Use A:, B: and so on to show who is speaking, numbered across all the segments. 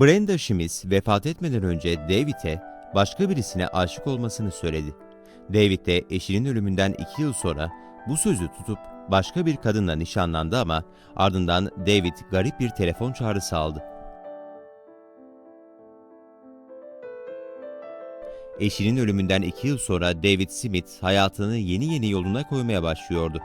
A: Brenda Schmitz vefat etmeden önce David'e başka birisine aşık olmasını söyledi. David de eşinin ölümünden iki yıl sonra bu sözü tutup başka bir kadınla nişanlandı ama ardından David garip bir telefon çağrısı aldı. Eşinin ölümünden iki yıl sonra David Smith hayatını yeni yeni yoluna koymaya başlıyordu.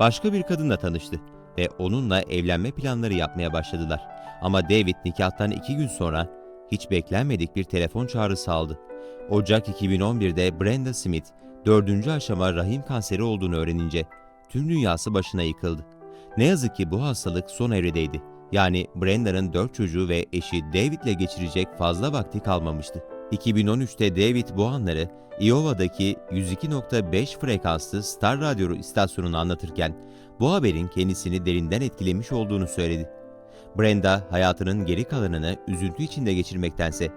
A: Başka bir kadınla tanıştı ve onunla evlenme planları yapmaya başladılar. Ama David nikahtan iki gün sonra hiç beklenmedik bir telefon çağrısı aldı. Ocak 2011'de Brenda Smith dördüncü aşama rahim kanseri olduğunu öğrenince tüm dünyası başına yıkıldı. Ne yazık ki bu hastalık son evredeydi. Yani Brenda'nın dört çocuğu ve eşi David'le geçirecek fazla vakti kalmamıştı. 2013'te David bu anları Iowa'daki 102.5 frekanslı Star Radyo istasyonunu anlatırken bu haberin kendisini derinden etkilemiş olduğunu söyledi. Brenda hayatının geri kalanını üzüntü içinde geçirmektense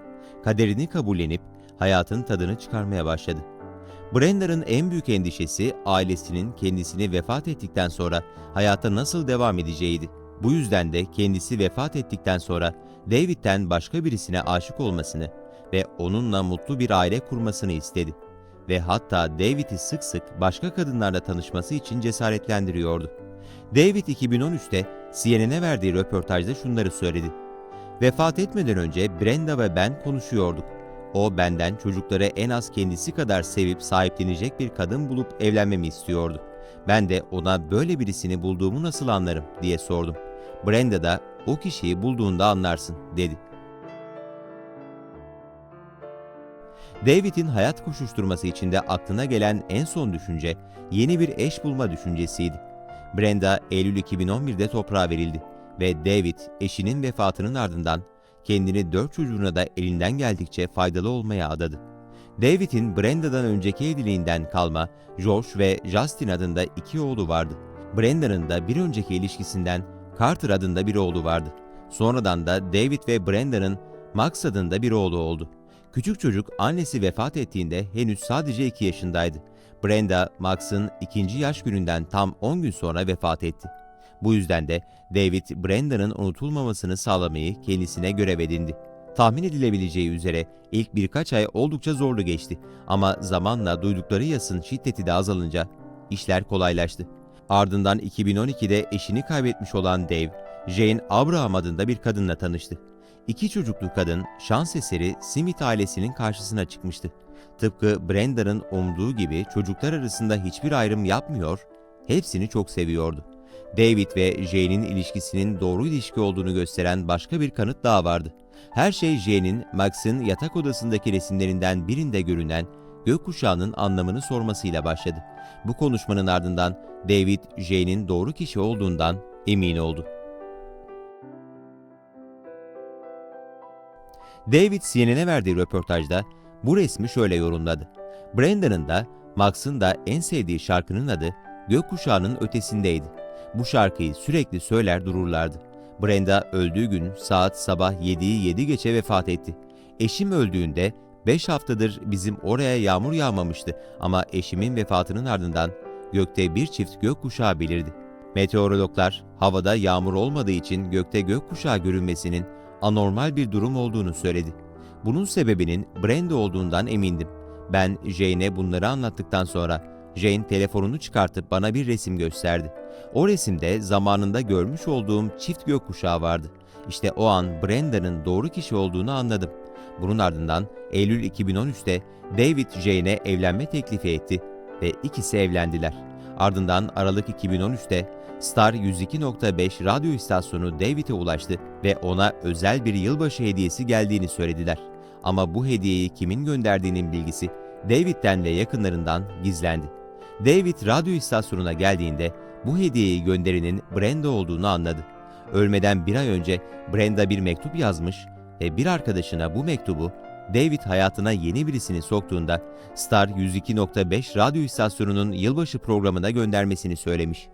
A: kaderini kabullenip hayatın tadını çıkarmaya başladı. Brenda'nın en büyük endişesi ailesinin kendisini vefat ettikten sonra hayata nasıl devam edeceğiydi. Bu yüzden de kendisi vefat ettikten sonra David'den başka birisine aşık olmasını ve onunla mutlu bir aile kurmasını istedi. Ve hatta David'i sık sık başka kadınlarla tanışması için cesaretlendiriyordu. David 2013'te CNN'e verdiği röportajda şunları söyledi. Vefat etmeden önce Brenda ve ben konuşuyorduk. O benden çocukları en az kendisi kadar sevip sahiplenecek bir kadın bulup evlenmemi istiyordu. Ben de ona böyle birisini bulduğumu nasıl anlarım diye sordum. Brenda da o kişiyi bulduğunda anlarsın dedi. David'in hayat koşuşturması içinde aklına gelen en son düşünce yeni bir eş bulma düşüncesiydi. Brenda Eylül 2011'de toprağa verildi ve David eşinin vefatının ardından kendini dört çocuğuna da elinden geldikçe faydalı olmaya adadı. David'in Brenda'dan önceki evliliğinden kalma George ve Justin adında iki oğlu vardı. Brenda'nın da bir önceki ilişkisinden Carter adında bir oğlu vardı. Sonradan da David ve Brenda'nın Max adında bir oğlu oldu. Küçük çocuk annesi vefat ettiğinde henüz sadece 2 yaşındaydı. Brenda, Max'ın ikinci yaş gününden tam 10 gün sonra vefat etti. Bu yüzden de David, Brenda'nın unutulmamasını sağlamayı kendisine görev edindi. Tahmin edilebileceği üzere ilk birkaç ay oldukça zorlu geçti ama zamanla duydukları yasın şiddeti de azalınca işler kolaylaştı. Ardından 2012'de eşini kaybetmiş olan Dave, Jane Abraham adında bir kadınla tanıştı. İki çocuklu kadın şans eseri Smith ailesinin karşısına çıkmıştı. Tıpkı Brenda'nın umduğu gibi çocuklar arasında hiçbir ayrım yapmıyor, hepsini çok seviyordu. David ve Jane'in ilişkisinin doğru ilişki olduğunu gösteren başka bir kanıt daha vardı. Her şey Jane'in Max'ın yatak odasındaki resimlerinden birinde görünen gökkuşağının anlamını sormasıyla başladı. Bu konuşmanın ardından David, Jane'in doğru kişi olduğundan emin oldu. David CNN'e verdiği röportajda bu resmi şöyle yorumladı. Brandon'ın da Max'ın da en sevdiği şarkının adı Gökkuşağının Ötesindeydi. Bu şarkıyı sürekli söyler dururlardı. Brenda öldüğü gün saat sabah 7'yi 7 geçe vefat etti. Eşim öldüğünde 5 haftadır bizim oraya yağmur yağmamıştı ama eşimin vefatının ardından gökte bir çift gökkuşağı belirdi. Meteorologlar havada yağmur olmadığı için gökte gökkuşağı görünmesinin anormal bir durum olduğunu söyledi. Bunun sebebinin Brenda olduğundan emindim. Ben Jane'e bunları anlattıktan sonra Jane telefonunu çıkartıp bana bir resim gösterdi. O resimde zamanında görmüş olduğum çift gökkuşağı vardı. İşte o an Brenda'nın doğru kişi olduğunu anladım. Bunun ardından Eylül 2013'te David Jane'e evlenme teklifi etti ve ikisi evlendiler. Ardından Aralık 2013'te Star 102.5 radyo istasyonu David'e ulaştı ve ona özel bir yılbaşı hediyesi geldiğini söylediler. Ama bu hediyeyi kimin gönderdiğinin bilgisi David'den ve yakınlarından gizlendi. David radyo istasyonuna geldiğinde bu hediyeyi gönderenin Brenda olduğunu anladı. Ölmeden bir ay önce Brenda bir mektup yazmış ve bir arkadaşına bu mektubu David hayatına yeni birisini soktuğunda Star 102.5 radyo istasyonunun yılbaşı programına göndermesini söylemiş.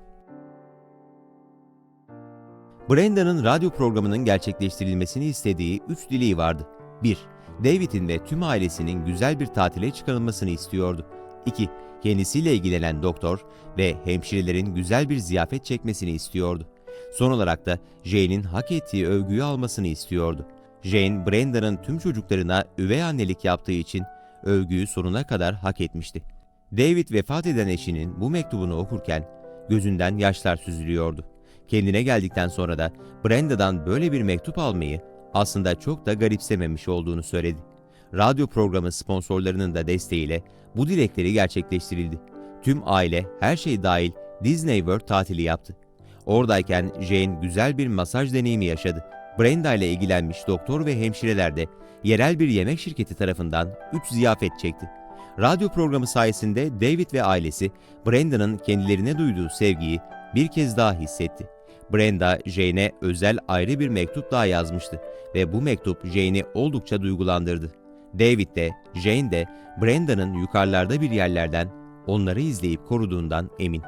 A: Brenda'nın radyo programının gerçekleştirilmesini istediği üç dileği vardı. 1. David'in ve tüm ailesinin güzel bir tatile çıkarılmasını istiyordu. 2. Kendisiyle ilgilenen doktor ve hemşirelerin güzel bir ziyafet çekmesini istiyordu. Son olarak da Jane'in hak ettiği övgüyü almasını istiyordu. Jane, Brenda'nın tüm çocuklarına üvey annelik yaptığı için övgüyü sonuna kadar hak etmişti. David vefat eden eşinin bu mektubunu okurken gözünden yaşlar süzülüyordu. Kendine geldikten sonra da Brenda'dan böyle bir mektup almayı aslında çok da garipsememiş olduğunu söyledi. Radyo programı sponsorlarının da desteğiyle bu dilekleri gerçekleştirildi. Tüm aile her şey dahil Disney World tatili yaptı. Oradayken Jane güzel bir masaj deneyimi yaşadı. Brenda ile ilgilenmiş doktor ve hemşireler de yerel bir yemek şirketi tarafından 3 ziyafet çekti. Radyo programı sayesinde David ve ailesi Brenda'nın kendilerine duyduğu sevgiyi bir kez daha hissetti. Brenda, Jane'e özel ayrı bir mektup daha yazmıştı ve bu mektup Jane'i oldukça duygulandırdı. David de, Jane de Brenda'nın yukarılarda bir yerlerden onları izleyip koruduğundan emin.